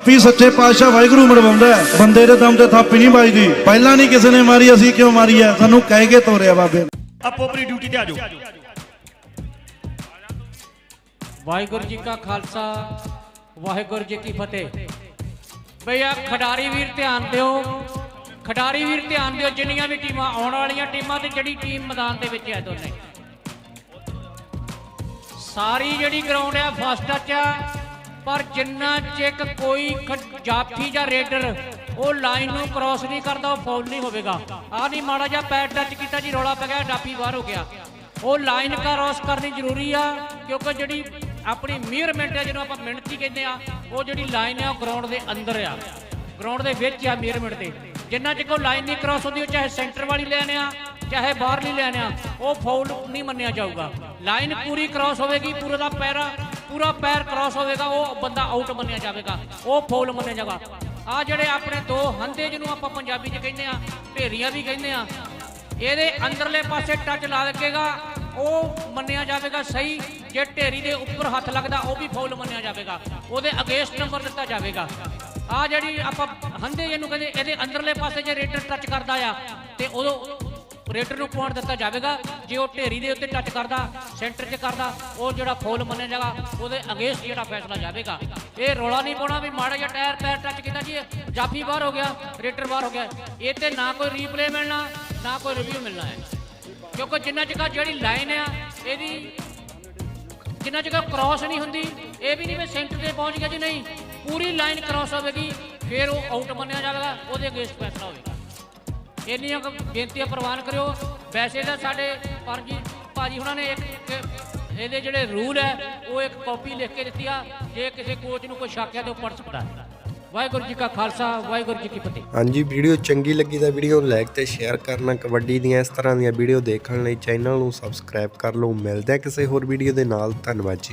ਵੀ ਸੱਚੇ ਪਾਤਸ਼ਾਹ ਵਾਹਿਗੁਰੂ ਮਰਵਾਉਂਦਾ ਹੈ। ਬੰਦੇ ਦੇ ਦਮ ਤੇ ਥਾਪੀ ਨਹੀਂ ਵੱਜਦੀ। ਪਹਿਲਾਂ ਨਹੀਂ ਕਿਸੇ ਨੇ ਮਾਰੀ ਅਸੀਂ ਕਿਉਂ ਮਾਰੀ ਹੈ? ਸਾਨੂੰ ਕਹਿ ਕੇ ਤੋਰਿਆ ਬਾਬੇ ਨੇ। ਆਪੋ ਆਪਣੀ ਡਿਊਟੀ ਤੇ ਆ ਜਾਓ। ਵਾਹਿਗੁਰੂ ਜੀ ਕਾ ਖਾਲਸਾ ਵਾਹਿਗੁਰੂ ਜੀ ਕੀ ਫਤਿਹ। ਬਈ ਆ ਖਿਡਾਰੀ ਵੀਰ ਧਿਆਨ ਦਿਓ। ਖਿਡਾਰੀ ਵੀਰ ਧਿਆਨ ਦਿਓ ਜਿੰਨੀਆਂ ਵੀ ਟੀਮਾਂ ਆਉਣ ਵਾਲੀਆਂ ਟੀਮਾਂ ਤੇ ਜਿਹੜੀ ਟੀਮ ਮੈਦਾਨ ਦੇ ਵਿੱਚ ਹੈ ਦੋਨੇ। ਸਾਰੀ ਜਿਹੜੀ ਗਰਾਊਂਡ ਆ ਫਸਟ ਟੱਚ ਆ ਪਰ ਜਿੰਨਾ ਚਿਕ ਕੋਈ ਜਾਫੀ ਜਾਂ ਰੇਡਰ, ਉਹ ਲਾਈਨ ਨੂੰ ਕ੍ਰਾਸ ਨਹੀਂ ਕਰਦਾ, ਉਹ ਫਾਉਲ ਨਹੀਂ ਹੋਵੇਗਾ। ਆ ਨਹੀਂ, ਮਾੜਾ ਜਿਹਾ ਪੈਰ ਟੱਚ ਕੀਤਾ ਜੀ, ਰੌਲਾ ਪੈ ਗਿਆ ਜਾਫੀ ਬਾਹਰ ਹੋ ਗਿਆ। ਉਹ ਲਾਈਨ ਕ੍ਰਾਸ ਕਰਨੀ ਜ਼ਰੂਰੀ ਆ, ਕਿਉਂਕਿ ਜਿਹੜੀ ਆਪਣੀ ਮੀਅਰਮੈਂਟ ਹੈ ਜਿਹਨੂੰ ਆਪਾਂ ਮਿੰਟ ਹੀ ਕਹਿੰਦੇ ਆ, ਉਹ ਜਿਹੜੀ ਲਾਈਨ ਆ, ਉਹ ਗਰਾਊਂਡ ਦੇ ਅੰਦਰ ਆ। ਗਰਾਊਂਡ ਦੇ ਵਿੱਚ ਆ ਮੀਅਰਮੈਂਟ ਦੇ ਜਿੰਨਾ ਚਿਰ ਉਹ ਲਾਈਨ ਨਹੀਂ ਕ੍ਰਾਸ ਹੁੰਦੀ, ਉਹ ਚਾਹੇ ਸੈਂਟਰ ਵਾਲੀ ਲੈਣ ਆ, ਚਾਹੇ ਬਾਹਰਲੀ ਲੈਣ ਆ, ਉਹ ਫਾਉਲ ਨਹੀਂ ਮੰਨਿਆ ਜਾਊਗਾ। ਲਾਈਨ ਪੂਰੀ ਕ੍ਰਾਸ ਹੋਵੇਗੀ, ਪੂਰੇ ਦਾ ਪੈਰਾ ਪੂਰਾ ਪੈਰ ਕ੍ਰਾਸ ਹੋਵੇਗਾ ਉਹ ਬੰਦਾ ਆਊਟ ਮੰਨਿਆ ਜਾਵੇਗਾ, ਉਹ ਫਾਉਲ ਮੰਨਿਆ ਜਾਵੇਗਾ। ਆ ਜਿਹੜੇ ਆਪਣੇ ਦੋ ਹੰਦੇ ਜਿਹਨੂੰ ਆਪਾਂ ਪੰਜਾਬੀ 'ਚ ਕਹਿੰਦੇ ਆ ਢੇਰੀਆਂ ਵੀ ਕਹਿੰਦੇ ਆ ਇਹਦੇ ਅੰਦਰਲੇ ਪਾਸੇ ਟੱਚ ਲਾ ਲੱਗੇਗਾ ਉਹ ਮੰਨਿਆ ਜਾਵੇਗਾ ਸਹੀ, ਜੇ ਢੇਰੀ ਦੇ ਉੱਪਰ ਹੱਥ ਲੱਗਦਾ ਉਹ ਵੀ ਫਾਉਲ ਮੰਨਿਆ ਜਾਵੇਗਾ, ਉਹਦੇ ਅਗੇਂਸਟ ਨੰਬਰ ਦਿੱਤਾ ਜਾਵੇਗਾ। ਆ ਜਿਹੜੀ ਆਪਾਂ ਹੰਦੇ ਜਿਹਨੂੰ ਕਹਿੰਦੇ, ਇਹਦੇ ਅੰਦਰਲੇ ਪਾਸੇ ਜੇ ਰੇਟਰ ਟੱਚ ਕਰਦਾ ਆ, ਤੇ ਉਦੋਂ ਰੇਡਰ ਨੂੰ ਪੁਆਇੰਟ ਦਿੱਤਾ ਜਾਵੇਗਾ? ਜੇ ਉਹ ਢੇਰੀ ਦੇ ਉੱਤੇ ਟੱਚ ਕਰਦਾ ਸੈਂਟਰ 'ਚ ਕਰਦਾ, ਉਹ ਜਿਹੜਾ ਫੋਲ ਮੰਨਿਆ ਜਾਗਾ ਉਹਦੇ ਅਗੇਂਸਟ ਜਿਹੜਾ ਫੈਸਲਾ ਜਾਵੇਗਾ। ਇਹ ਰੋਲਾ ਨਹੀਂ ਪਾਉਣਾ ਵੀ ਮਾੜਾ ਜਿਹਾ ਟਾਇਰ ਪੈਰ ਟੱਚ ਕੀਤਾ ਜੀ, ਜਾਫੀ ਬਾਹਰ ਹੋ ਗਿਆ ਰੇਡਰ ਬਾਹਰ ਹੋ ਗਿਆ। ਇਹ ਤੇ ਨਾ ਕੋਈ ਰੀਪਲੇ ਮਿਲਣਾ, ਨਾ ਕੋਈ ਰਿਵਿਊ ਮਿਲਣਾ ਹੈ। ਕਿਉਂਕਿ ਜਿੰਨਾ ਚਿਰ ਜਿਹੜੀ ਲਾਈਨ ਆ, ਇਹਦੀ ਜਿੰਨਾ ਚਿਰ ਕ੍ਰਾਸ ਨਹੀਂ ਹੁੰਦੀ, ਇਹ ਵੀ ਨਹੀਂ ਵੀ ਸੈਂਟਰ ਤੇ ਪਹੁੰਚ ਗਿਆ ਜੀ ਨਹੀਂ। ਪੂਰੀ ਲਾਈਨ ਕ੍ਰਾਸ ਹੋਵੇਗੀ, ਫਿਰ ਉਹ ਆਊਟ ਮੰਨਿਆ ਜਾਵੇਗਾ, ਉਹਦੇ ਅਗੇਂਸਟ ਫੈਸਲਾ ਹੋਵੇਗਾ। ਇੰਨੀਆਂ ਕੁ ਬੇਨਤੀਆਂ ਪ੍ਰਵਾਨ ਕਰਿਓ। ਵੈਸੇ ਤਾਂ ਸਾਡੇ ਪਰ ਭਾਜੀ ਹੁਣਾਂ ਨੇ ਇੱਕ ਇੱਕ ਇਹਦੇ ਜਿਹੜੇ ਰੂਲ ਹੈ, ਉਹ ਇੱਕ ਕਾਪੀ ਲਿਖ ਕੇ ਦਿੱਤੀ ਆ। ਜੇ ਕਿਸੇ ਕੋਚ ਨੂੰ ਕੋਈ ਸ਼ੱਕ ਹੈ ਤਾਂ ਉਹ ਪੜ੍ਹ ਸਕਦਾ ਹੈ। ਵਾਹਿਗੁਰੂ ਜੀ ਕਾ ਖਾਲਸਾ, ਵਾਹਿਗੁਰੂ ਜੀ ਕੀ ਫਤਿਹ। ਹਾਂਜੀ, ਵੀਡੀਓ ਚੰਗੀ ਲੱਗੀ ਤਾਂ ਵੀਡੀਓ ਨੂੰ ਲਾਈਕ ਤੇ ਸ਼ੇਅਰ ਕਰਨਾ, ਕਬੱਡੀ ਦੀਆਂ ਇਸ ਤਰ੍ਹਾਂ ਦੀਆਂ ਵੀਡੀਓ ਦੇਖਣ ਲਈ ਚੈਨਲ ਨੂੰ ਸਬਸਕ੍ਰਾਈਬ ਕਰ ਲਓ। ਮਿਲਦੇ ਆ ਕਿਸੇ ਹੋਰ ਵੀਡੀਓ ਦੇ ਨਾਲ। ਧੰਨਵਾਦ ਜੀ।